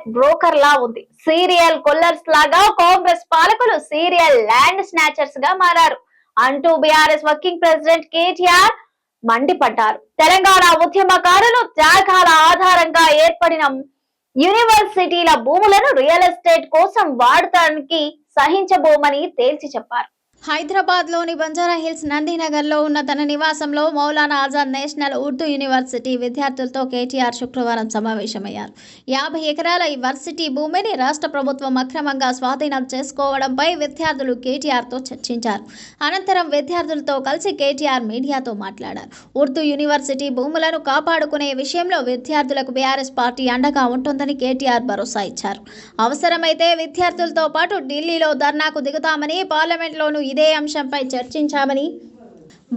Contract broker లా ఉంది. Serial కొల్లర్స్ లాగా కాంగ్రెస్ పాలకులు సీరియల్ ల్యాండ్ స్నాచర్స్గా మారారు. అంటూ బీఆర్ఎస్ వర్కింగ్ ప్రెసిడెంట్ కేటీఆర్ మండిపడ్డారు. తెలంగాణ ఉద్యమకారులు త్యాగాల ఆధారంగా ఏర్పడిన యూనివర్సిటీల భూములను రియల్ ఎస్టేట్ కోసం వాడటానికి సహించబోమని తేల్చి చెప్పారు. హైదరాబాద్లోని బంజారాహిల్స్ బంజారా హిల్స్ ఉన్న తన నివాసంలో మౌలానా ఆజాద్ నేషనల్ ఉర్దూ యూనివర్సిటీ విద్యార్థులతో కేటీఆర్ శుక్రవారం సమావేశమయ్యారు. యాభై ఎకరాల ఈ వర్సిటీ భూమిని రాష్ట్ర ప్రభుత్వం అక్రమంగా స్వాధీనం చేసుకోవడంపై విద్యార్థులు కేటీఆర్తో చర్చించారు. అనంతరం విద్యార్థులతో కలిసి కేటీఆర్ మీడియాతో మాట్లాడారు. ఉర్దూ యూనివర్సిటీ భూములను కాపాడుకునే విషయంలో విద్యార్థులకు బీఆర్ఎస్ పార్టీ అండగా ఉంటుందని కేటీఆర్ భరోసా ఇచ్చారు. అవసరమైతే విద్యార్థులతో పాటు ఢిల్లీలో ధర్నాకు దిగుతామని పార్లమెంట్లోనూ ఇదే అంశంపై చర్చించామని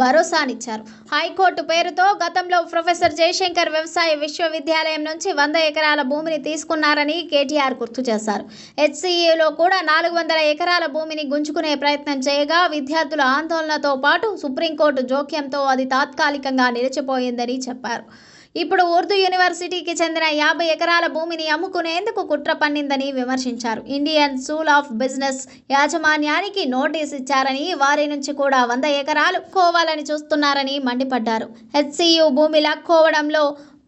భరోసానిచ్చారు. హైకోర్టు పేరుతో గతంలో ప్రొఫెసర్ జయశంకర్ వ్యవసాయ విశ్వవిద్యాలయం నుంచి వంద ఎకరాల భూమిని తీసుకున్నారని కేటీఆర్ గుర్తు చేశారు. హెచ్సిఏలో కూడా నాలుగు వందల ఎకరాల భూమిని గుంజుకునే ప్రయత్నం చేయగా విద్యార్థుల ఆందోళనతో పాటు సుప్రీంకోర్టు జోక్యంతో అది తాత్కాలికంగా నిలిచిపోయిందని చెప్పారు. ఇప్పుడు ఉర్దూ యూనివర్సిటీకి చెందిన యాభై ఎకరాల భూమిని అమ్ముకునేందుకు కుట్ర పన్నిందని విమర్శించారు. ఇండియన్ స్కూల్ ఆఫ్ బిజినెస్ యాజమాన్యానికి నోటీస్ ఇచ్చారని వారి నుంచి కూడా వంద ఎకరాలు కోవాలని చూస్తున్నారని మండిపడ్డారు. హెచ్సియు భూమి లాక్కోవడంలో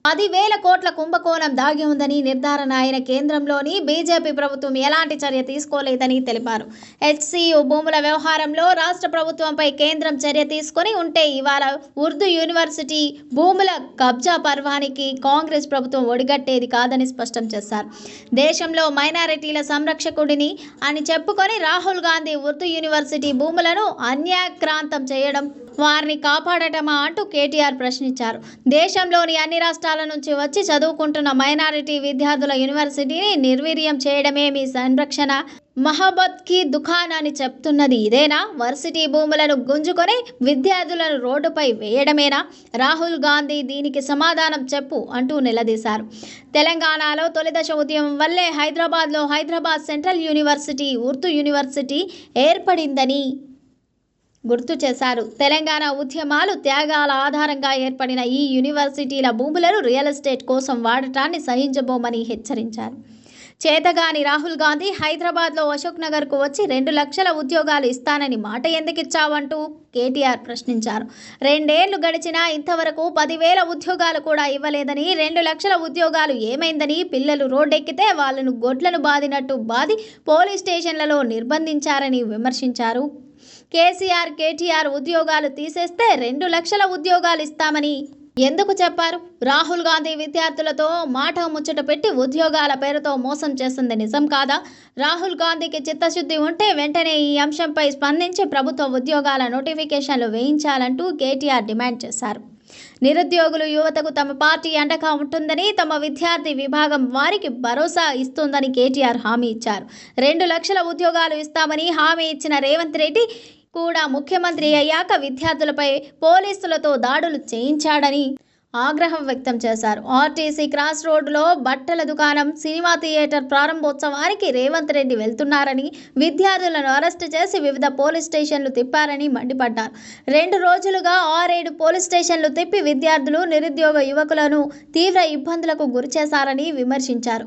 పదివేల కోట్ల కుంభకోణం దాగి ఉందని నిర్ధారణ అయిన కేంద్రంలోని బీజేపీ ప్రభుత్వం ఎలాంటి చర్య తీసుకోలేదని తెలిపారు. హెచ్సియు భూముల వ్యవహారంలో రాష్ట్ర ప్రభుత్వంపై కేంద్రం చర్య తీసుకొని ఉంటే ఇవాళ ఉర్దూ యూనివర్సిటీ భూముల కబ్జా పర్వానికి కాంగ్రెస్ ప్రభుత్వం ఒడిగట్టేది కాదని స్పష్టం చేశారు. దేశంలో మైనారిటీల సంరక్షకుడిని అని చెప్పుకొని రాహుల్ గాంధీ ఉర్దూ యూనివర్సిటీ భూములను అన్యాక్రాంతం చేయడం వారిని కాపాడటమా అంటూ కేటీఆర్ ప్రశ్నించారు. దేశంలోని అన్ని రాష్ట్రాల నుంచి వచ్చి చదువుకుంటున్న మైనారిటీ విద్యార్థుల యూనివర్సిటీని నిర్వీర్యం చేయడమే మీ సంరక్షణ. మహబత్కి దుకాన్ అని చెప్తున్నది ఇదేనా? వర్సిటీ భూములను గుంజుకొని విద్యార్థులను రోడ్డుపై వేయడమేనా? రాహుల్ గాంధీ దీనికి సమాధానం చెప్పు అంటూ నిలదీశారు. తెలంగాణలో తొలిదశ ఉద్యమం వల్లే హైదరాబాద్లో Hyderabad central university Urdu university ఏర్పడిందని గుర్తు చేశారు. తెలంగాణ ఉద్యమాలు త్యాగాల ఆధారంగా ఏర్పడిన ఈ యూనివర్సిటీల భూములను రియల్ ఎస్టేట్ కోసం వాడటాన్ని సహించబోమని హెచ్చరించారు. చేతగాని రాహుల్ గాంధీ హైదరాబాద్లో అశోక్ నగర్కు వచ్చి రెండు లక్షల ఉద్యోగాలు ఇస్తానని మాట ఎందుకు ఇచ్చావంటూ కేటీఆర్ ప్రశ్నించారు. రెండేళ్ళు గడిచినా ఇంతవరకు పదివేల ఉద్యోగాలు కూడా ఇవ్వలేదని రెండు లక్షల ఉద్యోగాలు ఏమైందని పిల్లలు రోడ్డెక్కితే వాళ్ళను గొడ్లను బాదినట్టు బాది పోలీస్ స్టేషన్లలో నిర్బంధించారని విమర్శించారు. కేసీఆర్ కేటీఆర్ ఉద్యోగాలు తీసేస్తే రెండు లక్షల ఉద్యోగాలు ఇస్తామని ఎందుకు చెప్పారు? రాహుల్ గాంధీ విద్యార్థులతో మాట ముచ్చట పెట్టి ఉద్యోగాల పేరుతో మోసం చేస్తుంది నిజం కాదా? రాహుల్ గాంధీకి చిత్తశుద్ధి ఉంటే వెంటనే ఈ అంశంపై స్పందించి ప్రభుత్వ ఉద్యోగాల నోటిఫికేషన్లు వేయించాలంటూ కేటీఆర్ డిమాండ్ చేశారు. నిరుద్యోగులు యువతకు తమ పార్టీ అండగా ఉంటుందని తమ విద్యార్థి విభాగం వారికి భరోసా ఇస్తుందని కేటీఆర్ హామీ ఇచ్చారు. రెండు లక్షల ఉద్యోగాలు ఇస్తామని హామీ ఇచ్చిన రేవంత్ రెడ్డి కూడా ముఖ్యమంత్రి అయ్యాక విద్యార్థులపై పోలీసులతో దాడులు చేయించాడని ఆగ్రహం వ్యక్తం చేశారు. ఆర్టీసీ క్రాస్ రోడ్డులో బట్టల దుకాణం సినిమా థియేటర్ ప్రారంభోత్సవానికి రేవంత్ రెడ్డి వెళ్తున్నారని విద్యార్థులను అరెస్టు చేసి వివిధ పోలీస్ స్టేషన్లు తిప్పారని మండిపడ్డారు. రెండు రోజులుగా ఆరేడు పోలీస్ స్టేషన్లు తిప్పి విద్యార్థులు నిరుద్యోగ యువకులను తీవ్ర ఇబ్బందులకు గురిచేశారని విమర్శించారు.